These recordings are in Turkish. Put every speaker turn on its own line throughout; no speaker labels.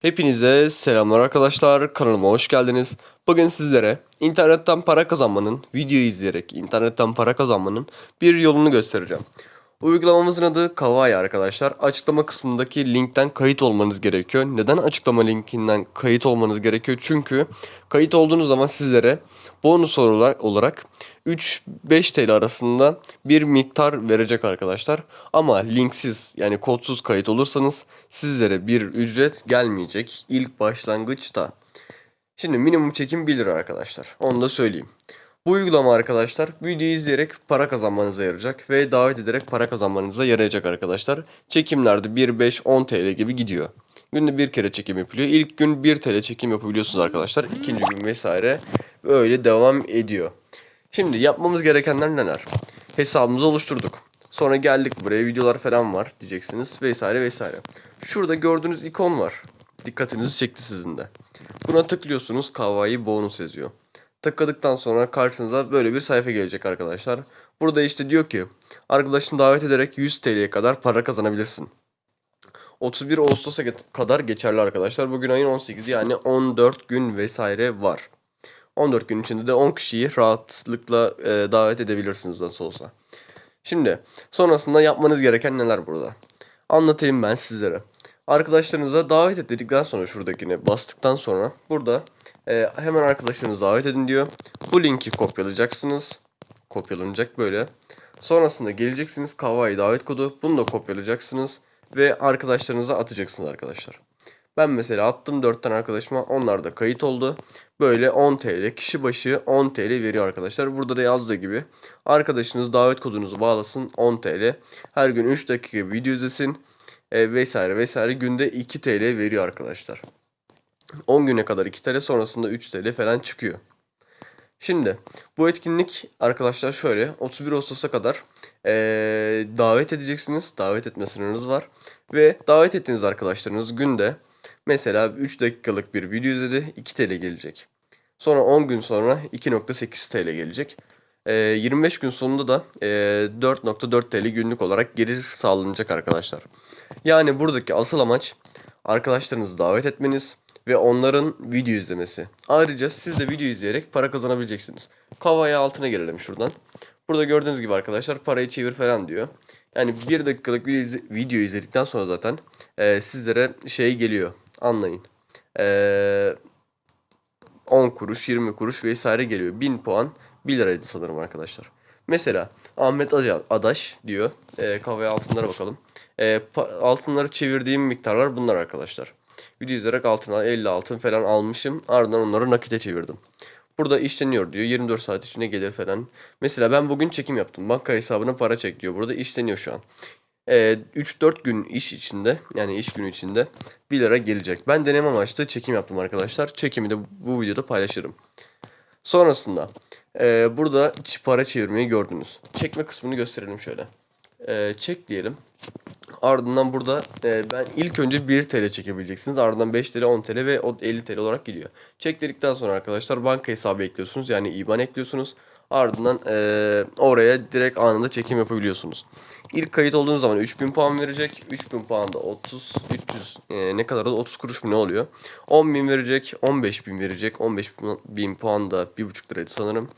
Hepinize selamlar arkadaşlar. Kanalıma hoş geldiniz. Bugün sizlere internetten para kazanmanın, video izleyerek internetten para kazanmanın bir yolunu göstereceğim. Uygulamamızın adı Kawaii arkadaşlar. Açıklama kısmındaki linkten kayıt olmanız gerekiyor. Neden açıklama linkinden kayıt olmanız gerekiyor? Çünkü kayıt olduğunuz zaman sizlere bonus olarak, olarak 3-5 TL arasında bir miktar verecek arkadaşlar. Ama linksiz yani kodsuz kayıt olursanız sizlere bir ücret gelmeyecek ilk başlangıçta. Şimdi minimum çekim 1 lira arkadaşlar. Onu da söyleyeyim. Bu uygulama arkadaşlar videoyu izleyerek para kazanmanıza yarayacak ve davet ederek para kazanmanıza yarayacak arkadaşlar. Çekimlerde 1, 5, 10 TL gibi gidiyor. Günde bir kere çekim yapılıyor. İlk gün 1 TL çekim yapabiliyorsunuz arkadaşlar. İkinci gün vesaire böyle devam ediyor. Şimdi yapmamız gerekenler neler? Hesabımızı oluşturduk. Sonra geldik buraya videolar falan var diyeceksiniz vesaire vesaire. Şurada gördüğünüz ikon var. Dikkatinizi çekti sizin de. Buna tıklıyorsunuz Kawaii bonus yazıyor. Tıkladıktan sonra karşınıza böyle bir sayfa gelecek arkadaşlar. Burada işte diyor ki arkadaşını davet ederek 100 TL'ye kadar para kazanabilirsin. 31 Ağustos'a kadar geçerli arkadaşlar. Bugün ayın 18'i yani 14 gün vesaire var. 14 gün içinde de 10 kişiyi rahatlıkla e, davet edebilirsiniz nasıl olsa. Şimdi sonrasında yapmanız gereken neler burada? Anlatayım ben sizlere. Arkadaşlarınıza davet et dedikten sonra şuradakine bastıktan sonra burada e, hemen arkadaşlarınızı davet edin diyor. Bu linki kopyalayacaksınız. Kopyalanacak böyle. Sonrasında geleceksiniz Kawaii davet kodu. Bunu da kopyalayacaksınız. Ve arkadaşlarınıza atacaksınız arkadaşlar. Ben mesela attım 4 tane arkadaşıma. Onlar da kayıt oldu. Böyle 10 TL. Kişi başı 10 TL veriyor arkadaşlar. Burada da yazdığı gibi. Arkadaşınız davet kodunuzu bağlasın 10 TL. Her gün 3 dakika video izlesin. E, vesaire vesaire. Günde 2 TL veriyor arkadaşlar. 10 güne kadar 2 TL sonrasında 3 TL falan çıkıyor. Şimdi bu etkinlik arkadaşlar şöyle 31 Ağustos'a kadar eee, davet edeceksiniz. Davet etme sınırınız var. Ve davet ettiğiniz arkadaşlarınız günde mesela 3 dakikalık bir video izledi 2 TL gelecek. Sonra 10 gün sonra 2.8 TL gelecek. Eee, 25 gün sonunda da eee, 4.4 TL günlük olarak gelir sağlanacak arkadaşlar. Yani buradaki asıl amaç arkadaşlarınızı davet etmeniz ve onların video izlemesi. Ayrıca siz de video izleyerek para kazanabileceksiniz. Kawaii altına gelelim şuradan. Burada gördüğünüz gibi arkadaşlar parayı çevir falan diyor. Yani bir dakikalık video, izle- video izledikten sonra zaten eee, sizlere şey geliyor. Anlayın. Eee 10 kuruş, 20 kuruş vesaire geliyor. 1000 puan 1 liraydı sanırım arkadaşlar. Mesela Ahmet Ada- Adaş diyor. E, kahve altınlara bakalım. E, altınları çevirdiğim miktarlar bunlar arkadaşlar. Video izleyerek altına 50 altın falan almışım. Ardından onları nakite çevirdim. Burada işleniyor diyor. 24 saat içinde gelir falan. Mesela ben bugün çekim yaptım. Banka hesabına para çek diyor. Burada işleniyor şu an. Ee, 3-4 gün iş içinde yani iş günü içinde 1 lira gelecek. Ben deneme amaçlı çekim yaptım arkadaşlar. Çekimi de bu videoda paylaşırım. Sonrasında e, burada para çevirmeyi gördünüz. Çekme kısmını gösterelim şöyle. E, çek diyelim. Ardından burada e, ben ilk önce 1 TL çekebileceksiniz. Ardından 5 TL, 10 TL ve o 50 TL olarak gidiyor. Çek dedikten sonra arkadaşlar banka hesabı ekliyorsunuz. Yani IBAN ekliyorsunuz. Ardından e, oraya direkt anında çekim yapabiliyorsunuz. İlk kayıt olduğunuz zaman 3000 puan verecek. 3000 puan da 30, 300 e, ne kadar da 30 kuruş mu ne oluyor? 10.000 verecek, 15.000 verecek. 15.000 puan da 1,5 liraydı sanırım.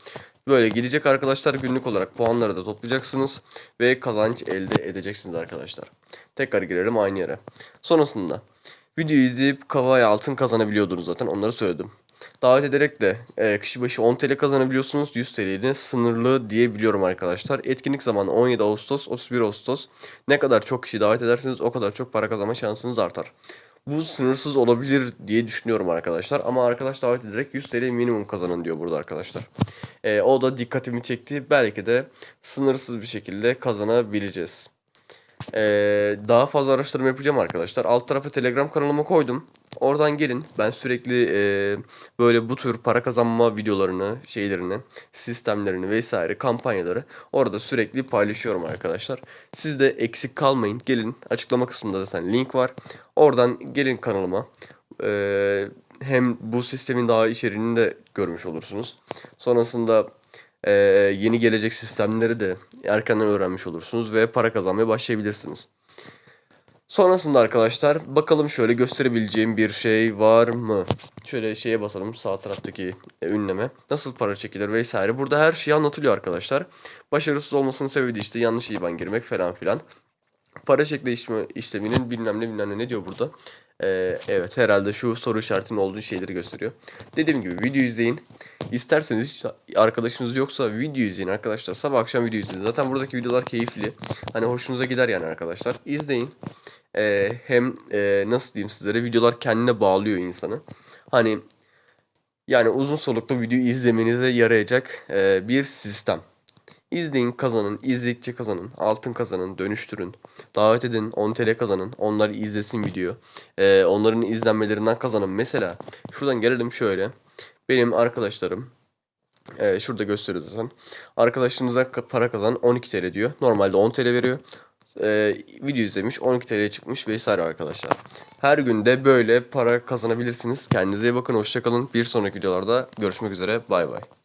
Böyle gidecek arkadaşlar günlük olarak puanları da toplayacaksınız ve kazanç elde edeceksiniz arkadaşlar. Tekrar girelim aynı yere. Sonrasında videoyu izleyip Kawaii altın kazanabiliyordunuz zaten onları söyledim. Davet ederek de e, kişi başı 10 TL kazanabiliyorsunuz. 100 TL'nin sınırlı diyebiliyorum arkadaşlar. Etkinlik zamanı 17 Ağustos, 31 Ağustos. Ne kadar çok kişi davet ederseniz o kadar çok para kazanma şansınız artar. Bu sınırsız olabilir diye düşünüyorum arkadaşlar. Ama arkadaş davet ederek 100 TL minimum kazanın diyor burada arkadaşlar. E, o da dikkatimi çekti. Belki de sınırsız bir şekilde kazanabileceğiz. Ee, daha fazla araştırma yapacağım arkadaşlar. Alt tarafa Telegram kanalıma koydum. Oradan gelin. Ben sürekli e, böyle bu tür para kazanma videolarını, şeylerini, sistemlerini vesaire kampanyaları orada sürekli paylaşıyorum arkadaşlar. Siz de eksik kalmayın. Gelin açıklama kısmında zaten link var. Oradan gelin kanalıma. Ee, hem bu sistemin daha içeriğini de görmüş olursunuz. Sonrasında ee, yeni gelecek sistemleri de erkenden öğrenmiş olursunuz ve para kazanmaya başlayabilirsiniz. Sonrasında arkadaşlar bakalım şöyle gösterebileceğim bir şey var mı? Şöyle şeye basalım sağ taraftaki e, ünleme. Nasıl para çekilir vesaire. Burada her şey anlatılıyor arkadaşlar. Başarısız olmasının sebebi işte yanlış IBAN girmek falan filan. Para çekme işlemi, işleminin bilmem ne bilmem ne ne diyor burada. Ee, evet herhalde şu soru işaretinin olduğu şeyleri gösteriyor. Dediğim gibi video izleyin. İsterseniz hiç arkadaşınız yoksa video izleyin arkadaşlar. Sabah akşam video izleyin. Zaten buradaki videolar keyifli. Hani hoşunuza gider yani arkadaşlar. İzleyin. Ee, hem e, nasıl diyeyim sizlere videolar kendine bağlıyor insanı. Hani yani uzun soluklu video izlemenize yarayacak e, bir sistem. İzleyin kazanın, izledikçe kazanın, altın kazanın, dönüştürün, davet edin, 10 TL kazanın, onlar izlesin video. Ee, onların izlenmelerinden kazanın. Mesela şuradan gelelim şöyle. Benim arkadaşlarım, e, şurada gösteriyor zaten. Arkadaşlarınıza ka- para kazanan 12 TL diyor. Normalde 10 TL veriyor. Ee, video izlemiş 12 TL çıkmış vesaire arkadaşlar. Her günde böyle para kazanabilirsiniz. Kendinize iyi bakın, hoşçakalın. Bir sonraki videolarda görüşmek üzere. Bay bay.